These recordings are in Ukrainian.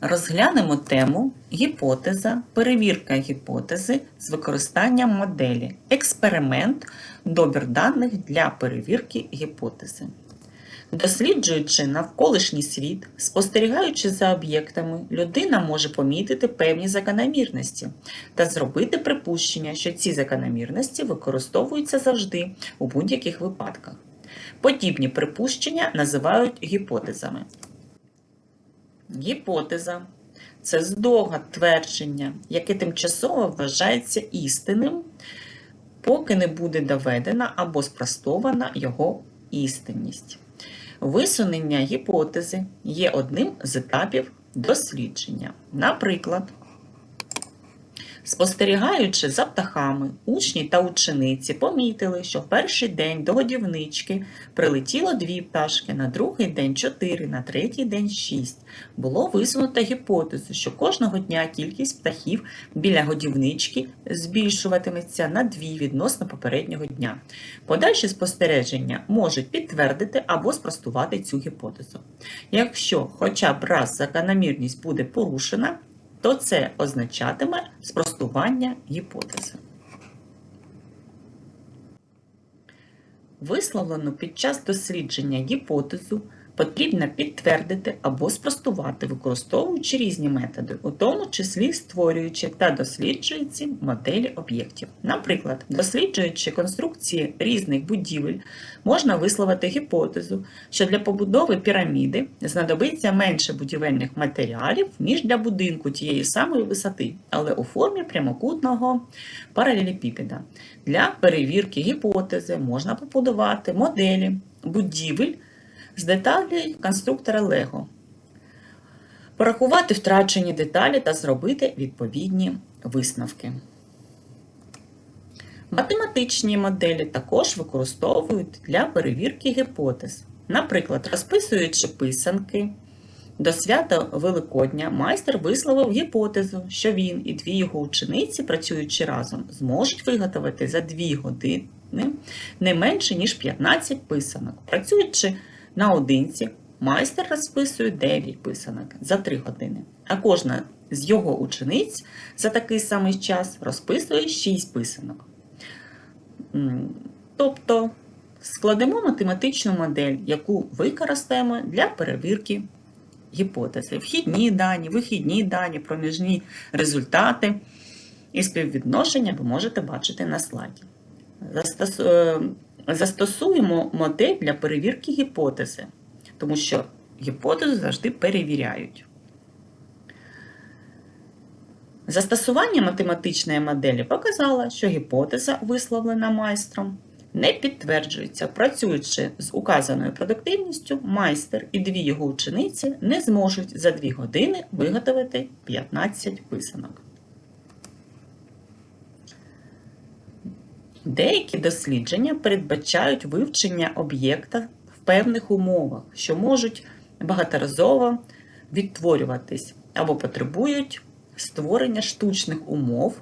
Розглянемо тему гіпотеза, перевірка гіпотези з використанням моделі, експеримент, добір даних для перевірки гіпотези. Досліджуючи навколишній світ, спостерігаючи за об'єктами, людина може помітити певні закономірності та зробити припущення, що ці закономірності використовуються завжди у будь-яких випадках. Подібні припущення називають гіпотезами. Гіпотеза це здогад твердження, яке тимчасово вважається істинним, поки не буде доведена або спростована його істинність. Висунення гіпотези є одним з етапів дослідження. Наприклад, Спостерігаючи за птахами, учні та учениці помітили, що в перший день до годівнички прилетіло дві пташки, на другий день чотири, на третій день шість. Було висунуто гіпотезу, що кожного дня кількість птахів біля годівнички збільшуватиметься на дві відносно попереднього дня. Подальші спостереження можуть підтвердити або спростувати цю гіпотезу. Якщо хоча б раз закономірність буде порушена, то це означатиме спростування гіпотези. Висловлену під час дослідження гіпотезу потрібно підтвердити або спростувати, використовуючи різні методи, у тому числі створюючи та досліджуючи моделі об'єктів. Наприклад, досліджуючи конструкції різних будівель, можна висловити гіпотезу, що для побудови піраміди знадобиться менше будівельних матеріалів, ніж для будинку тієї самої висоти, але у формі прямокутного паралелепіпеда. Для перевірки гіпотези можна побудувати моделі будівель з деталей конструктора Lego, порахувати втрачені деталі та зробити відповідні висновки. Математичні моделі також використовують для перевірки гіпотез. Наприклад, розписуючи писанки до свята Великодня, майстер висловив гіпотезу, що він і дві його учениці, працюючи разом, зможуть виготовити за 2 години не менше, ніж 15 писанок. Працюючи наодинці, майстер розписує 9 писанок за 3 години, а кожна з його учениць за такий самий час розписує 6 писанок. Тобто складемо математичну модель, яку використаємо для перевірки гіпотези. Вхідні дані, вихідні дані, проміжні результати і співвідношення ви можете бачити на слайді. Застос- Застосуємо модель для перевірки гіпотези, тому що гіпотезу завжди перевіряють. Застосування математичної моделі показало, що гіпотеза, висловлена майстром, не підтверджується. Працюючи з указаною продуктивністю, майстер і дві його учениці не зможуть за 2 години виготовити 15 писанок. Деякі дослідження передбачають вивчення об'єкта в певних умовах, що можуть багаторазово відтворюватись або потребують створення штучних умов,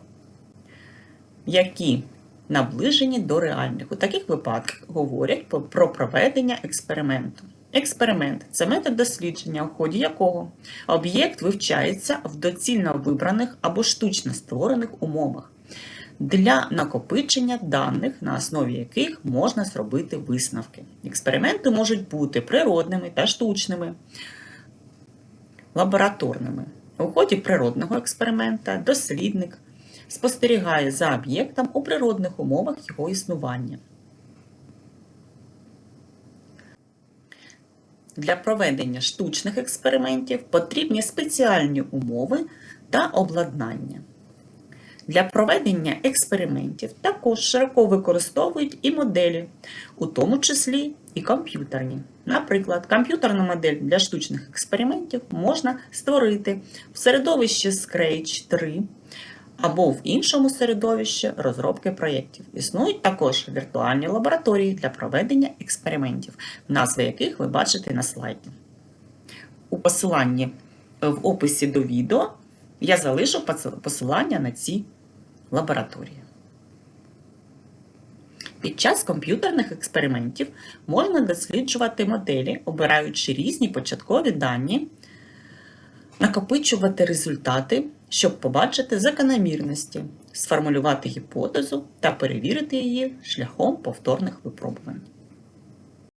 які наближені до реальних. У таких випадках говорять про- про проведення експерименту. Експеримент це метод дослідження, у ході якого об'єкт вивчається в доцільно вибраних або штучно створених умовах для накопичення даних, на основі яких можна зробити висновки. Експерименти можуть бути природними та штучними, лабораторними. У ході природного експеримента дослідник спостерігає за об'єктом у природних умовах його існування. Для проведення штучних експериментів потрібні спеціальні умови та обладнання. Для проведення експериментів також широко використовують і моделі, у тому числі і комп'ютерні. Наприклад, комп'ютерну модель для штучних експериментів можна створити в середовищі Scratch 3 або в іншому середовищі розробки проєктів. Існують також віртуальні лабораторії для проведення експериментів, назви яких ви бачите на слайді. У посиланні в описі до відео я залишу посилання на ці лабораторії. Під час комп'ютерних експериментів можна досліджувати моделі, обираючи різні початкові дані накопичувати результати, щоб побачити закономірності, сформулювати гіпотезу та перевірити її шляхом повторних випробувань.